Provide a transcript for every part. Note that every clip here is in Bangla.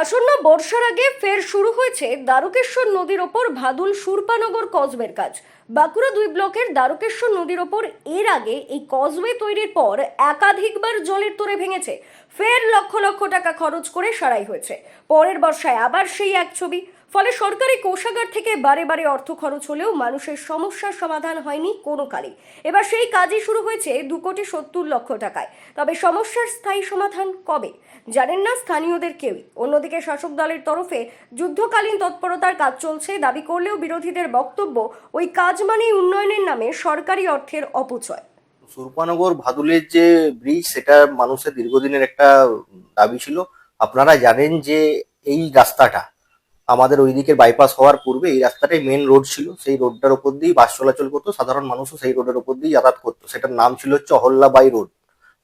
আসন্ন বর্ষার আগে ফের শুরু হয়েছে দ্বারকেশ্বর নদীর ওপর ভাদুল সুরপানগর কজবের কাজ। বাঁকুড়া দুই ব্লকের দ্বারকেশ্বর নদীর ওপর এর আগে এই কজওয়ে তৈরির পর একাধিকবার জলের তোরে ভেঙেছে। ফের লক্ষ লক্ষ টাকা খরচ করে সারাই হয়েছে। পরের বর্ষায় আবার সেই এক ছবি। ফলে সরকারি কোষাগার থেকে বারে বারে অর্থ খরচ হলেও মানুষের সমস্যার সমাধান হয়নি কোনো কালে এবার সেই কাজই শুরু হয়েছে দু কোটি সত্তর লক্ষ টাকায়। তবে সমস্যার স্থায়ী সমাধান কবে? জানেন না স্থানীয়দের কেউই। অন্যদিকে শাসক দলের তরফে যুদ্ধকালীন তৎপরতার কাজ চলছে, দাবি করলেও বিরোধীদের বক্তব্য ওই কাজ মানেই উন্নয়নের নামে সরকারি অর্থের অপচয়। সুরপানগর ভাদুলের যে ব্রিজ, সেটা মানুষের দীর্ঘদিনের একটা দাবি ছিল। আপনারা জানেন যে এই রাস্তাটা আমাদের ওই দিকের বাইপাস হওয়ার পূর্বে এই রাস্তাটাই মেন রোড ছিল। সেই রোডটার উপর দিয়েই বাস চলাচল করতো। সাধারণ মানুষও সেই রোডের উপর দিয়ে যাতায়াত করতো। সেটার নাম ছিল হচ্ছে অহল্যাবাই রোড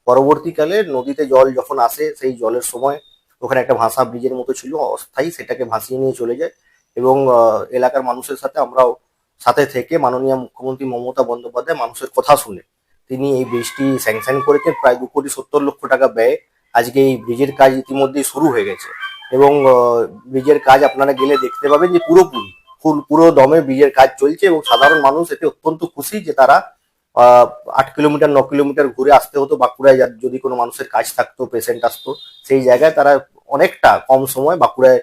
পরবর্তীকালে নদীতে জল যখন আসে, সেই জলের সময় ওখানে একটা ভাষা ব্রিজের মতো ছিল, অস্থায়ী, সেটাকে ভাসিয়ে নিয়ে চলে যায়। এবং এলাকার মানুষের সাথে আমরাও সাথে থেকে মাননীয় মুখ্যমন্ত্রী মমতা বন্দ্যোপাধ্যায় মানুষের কথা শুনে তিনি এই ব্রিজটি স্যাংশন করেছেন। প্রায় দু কোটি সত্তর লক্ষ টাকা ব্যয় আজকে এই ব্রিজের কাজ ইতিমধ্যেই শুরু হয়ে গেছে। এবং ব্রিজের কাজ আপনারা গেলে দেখতে পাবেন যে পুরোপুরি ফুল, পুরো দমে ব্রিজের কাজ চলছে এবং সাধারণ মানুষ এতে অত্যন্ত খুশি যে তারা আট কিলোমিটার, ন কিলোমিটার ঘুরে আসতে হতো বাঁকুড়ায় যদি কোনো মানুষের কাজ থাকতো পেশেন্ট আসতো, সেই জায়গায় তারা অনেকটা কম সময় বাঁকুড়ায়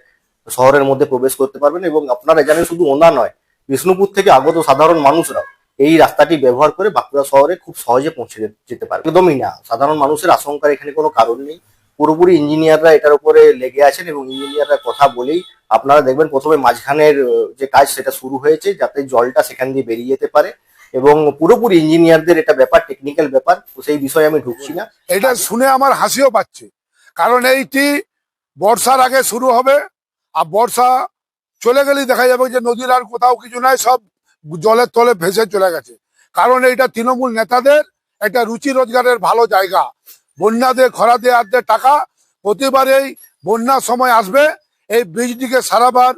শহরের মধ্যে প্রবেশ করতে পারবেন এবং আপনারা জানেন শুধু ওনা নয়, বিষ্ণুপুর থেকে আগত সাধারণ মানুষরা এই রাস্তাটি ব্যবহার করে বাঁকুড়া শহরে খুব সহজে পৌঁছে যেতে পারে একদমই না, সাধারণ মানুষের আশঙ্কার এখানে কোনো কারণ নেই। পুরোপুরি ইঞ্জিনিয়াররা এটার উপরে লেগে আছেন এবং ইঞ্জিনিয়াররা কথা বলেই আপনারা দেখবেন প্রথমে মাঝখানের যে কাজ সেটা শুরু হয়েছে যাতে জলটা সেখান দিয়ে বেরিয়ে যেতে পারে এবং পুরোপুরি ইঞ্জিনিয়ারদের এটা ব্যাপার টেকনিক্যাল ব্যাপার সেই বিষয়ে আমি ঢুকছি না। এটা শুনে আমার হাসিও পাচ্ছে। কারণ এইটি বর্ষার আগে শুরু হবে, আর বর্ষা চলে গেলেই দেখা যাবে যে নদীর আর কোথাও কিছু নাই, সব জলের তলে ভেসে চলে গেছে। কারণ এইটা তৃণমূল নেতাদের একটা রুচি রোজগারের ভালো জায়গা। বন্যাতে, খরাতে আদে টাকা, প্রতিবারেই বন্যার সময় আসবে, এই বীজটিকে সারাবার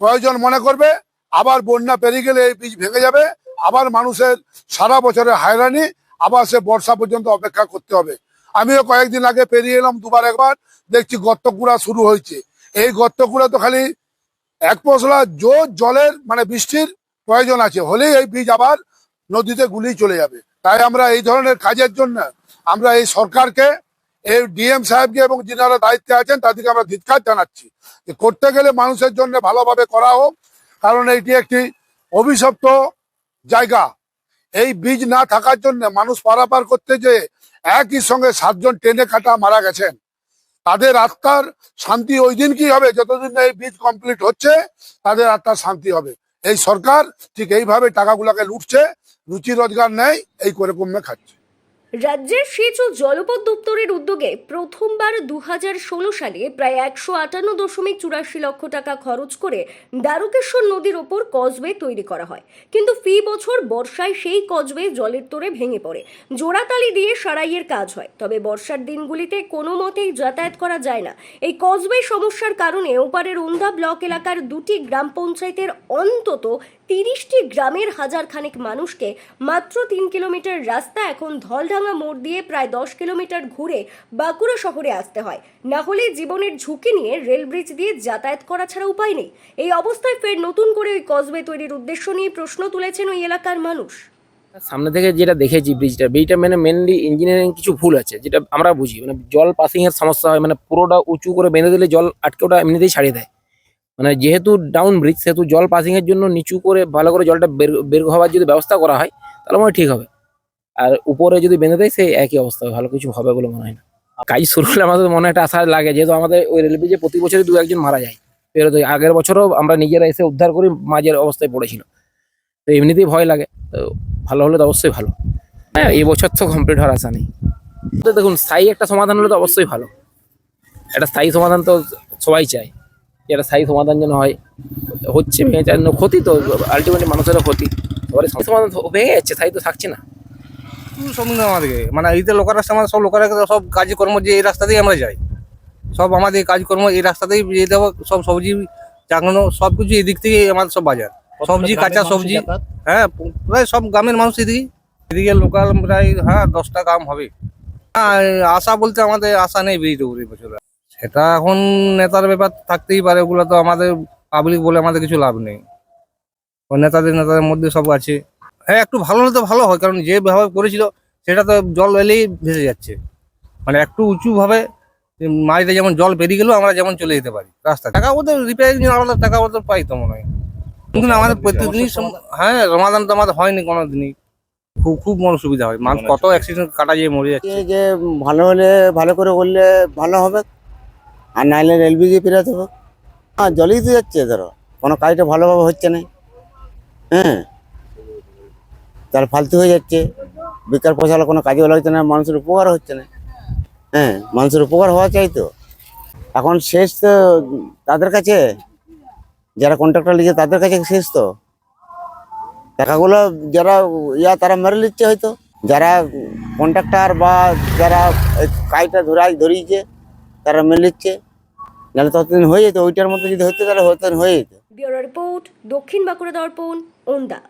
প্রয়োজন মনে করবে। আবার বন্যা পেরিয়ে গেলে এই বীজ ভেঙে যাবে। আবার মানুষের সারা বছরের হায়রানি, আবার সে বর্ষা পর্যন্ত অপেক্ষা করতে হবে। আমিও কয়েকদিন আগে পেরিয়ে এলাম দুবার একবার, দেখছি গর্তকুড়া শুরু হয়েছে। এই গর্তকুড়া তো খালি এক পশলা জোর জলের মানে বৃষ্টির প্রয়োজন আছে। হলেই এই বীজ আবার নদীতে গুলি চলে যাবে। তাই আমরা এই ধরনের কাজের জন্য আমরা এই সরকারকে, এই ডিএম সাহেবকে এবং যিনারা দায়িত্বে আছেন, তাদেরকে আমরা ধিৎকার জানাচ্ছি যে করতে গেলে মানুষের জন্য ভালোভাবে করা হোক, কারণ এটি একটি অভিশপ্ত জায়গা। এই বীজ না থাকার জন্য মানুষ পারাপার করতে যে একই সঙ্গে সাতজন ট্রেনে কাটা মারা গেছেন। তাদের আত্মার শান্তি ওই দিন কি হবে? যতদিন এই বীজ কমপ্লিট হচ্ছে, তাদের আত্মার শান্তি হবে। এই সরকার ঠিক এইভাবে টাকাগুলোকে লুটছে, রুচি রোজগার নেয়, এই করে কমে খাচ্ছে। রাজ্যের সেচ ও জলপথ দপ্তরের উদ্যোগে প্রথমবার দু ষোলো সালে প্রায় একশো আটান্ন দশমিক চুরাশি লক্ষ টাকা খরচ করে দ্বারকেশ্বর নদীর ওপর কজওয়ে তৈরি করা হয়। কিন্তু ফি বছর বর্ষায় সেই কজওয়ে জলের তোরে ভেঙে পড়ে। জোড়াতালি দিয়ে সারাইয়ের কাজ হয়, তবে বর্ষার দিনগুলিতে কোনো মতেই যাতায়াত করা যায় না। এই কজওয়ে সমস্যার কারণে ওপারের ওন্দা ব্লক এলাকার দুটি গ্রাম পঞ্চায়েতের অন্তত তিরিশটি গ্রামের হাজার খানেক মানুষকে মাত্র তিন কিলোমিটার রাস্তা এখন ধলঢাঙ্গা মোড় দিয়ে প্রায় দশ কিলোমিটার ঘুরে বাঁকুড়া শহরে আসতে হয়। না হলে জীবনের ঝুঁকি নিয়ে রেল ব্রিজ দিয়ে যাতায়াত করা ছাড়া উপায় নেই। এই অবস্থায় ফের নতুন করে ওই কজওয়ে তৈরির উদ্দেশ্য নিয়ে প্রশ্ন তুলেছেন ওই এলাকার মানুষ। সামনে থেকে যেটা দেখেছি ব্রিজটা ব্রিজটা মানে মেনলি ইঞ্জিনিয়ারিং কিছু ভুল আছে, যেটা আমরা বুঝি। মানে জল পাসিং এর সমস্যা হয় মানে পুরোটা উঁচু করে বেঁধে দিলে জল আটকে ওটা এমনিতেই ছাড়িয়ে দেয়। মানে যেহেতু ডাউন ব্রিজ সেহেতু জল পাসিং এর জন্য নিচু করে ভালো করে জলটা বের বের হওয়ার যদি ব্যবস্থা করা হয় তাহলে মনে ঠিক হবে। আর উপরে যদি বেঁধে দেয় সেই একই অবস্থা হবে, ভালো কিছু হবে বলে মনে হয় না। কাজ শুরু হলে আমাদের মনে একটা আশা লাগে যেহেতু আমাদের ওই রেল ব্রিজে প্রতি বছরই দু একজন মারা যায়। পেরোতে আগের বছরও আমরা নিজেরা এসে উদ্ধার করি মাঝের অবস্থায় পড়েছিল। তো এমনিতেই ভয় লাগে তো ভালো হলে তো অবশ্যই ভালো। হ্যাঁ এই বছর তো কমপ্লিট হওয়ার আশা নেই। দেখুন স্থায়ী একটা সমাধান হলে তো অবশ্যই ভালো। একটা স্থায়ী সমাধান তো সবাই চায়। একটা স্থায়ী সমাধান যেন হয় হচ্ছে ভেঙে যাচ্ছে না, ক্ষতি তো আলটিমেটলি মানুষেরও ক্ষতি। এবারে সমাধান তো ভেঙে যাচ্ছে স্থায়ী তো থাকছে না। সম্মুখীন আমাদেরকে মানে এইতে লোকের রাস্তা আমাদের সব লোকেরা সব কাজকর্ম যে এই রাস্তা দিয়ে আমরা যাই। সব আমাদের কাজকর্ম এই রাস্তাতেই যেতে হবে সব সবজি চাকনো সব কিছু এদিক থেকেই আমাদের সব বাজার। সবজি কাঁচা সবজি হ্যাঁ প্রায় সব গ্রামের মানুষ এদিকে এদিকে লোকাল প্রায় হ্যাঁ দশটা গ্রাম হবে। হ্যাঁ আশা বলতে আমাদের আশা নেই বেরিয়ে দেবো এই বছর। সেটা এখন নেতার ব্যাপার থাকতেই পারে, ওগুলো তো আমাদের পাবলিক বলে আমাদের কিছু লাভ নেই। ও নেতাদের নেতাদের মধ্যে সব আছে। হ্যাঁ একটু ভালো হলে তো ভালো হয়, কারণ যেভাবে করেছিল, সেটা তো জল এলেই ভেসে যাচ্ছে। মানে একটু উঁচু ভাবে মাটিতে যেমন জল বেরিয়ে গেলেও আমরা যেমন চলে যেতে পারি রাস্তা টাকা ওদের রিপেয়ারিং আমাদের টাকা ওদের পাই তো মনে হয়। কিন্তু আমাদের প্রত্যেকদিনই হ্যাঁ সমাধান তো আমাদের হয়নি কোনো দিনই খুব খুব মনে সুবিধা হয়। মানুষ কত অ্যাক্সিডেন্ট কাটা যায়, মরে যাচ্ছে। যে ভালো হলে ভালো করে করলে ভালো হবে আর নাইলে এলপিজি ফেরাতে হবে হ্যাঁ জলেই তো যাচ্ছে, ধরো। কোনো কাজটা ভালোভাবে হচ্ছে না। হ্যাঁ। তাহলে ফালতু হয়ে যাচ্ছে। বেকার পয়সা কোনো কাজেও লাগছে না, মানুষের উপকার হচ্ছে না। হ্যাঁ মানুষের উপকার হওয়া চাই তো। এখন শেষ তো তাদের কাছে। যারা কন্ট্রাক্টর লিখে তাদের কাছে শেষ তো। টাকাগুলো যারা ইয়া, তারা মেরে নিচ্ছে হয়তো। যারা কন্ট্রাক্টর বা যারা কাজটা ধরাই, ধরিয়েছে, তারা মেরে নিচ্ছে। নাহলে ততদিন হয়ে যেত, ওইটার মধ্যে যদি হতো তাহলে হতো হয়ে যেত। ব্যুরো রিপোর্ট, দক্ষিণ বাঁকুড়া দর্পণ, ওন্দা।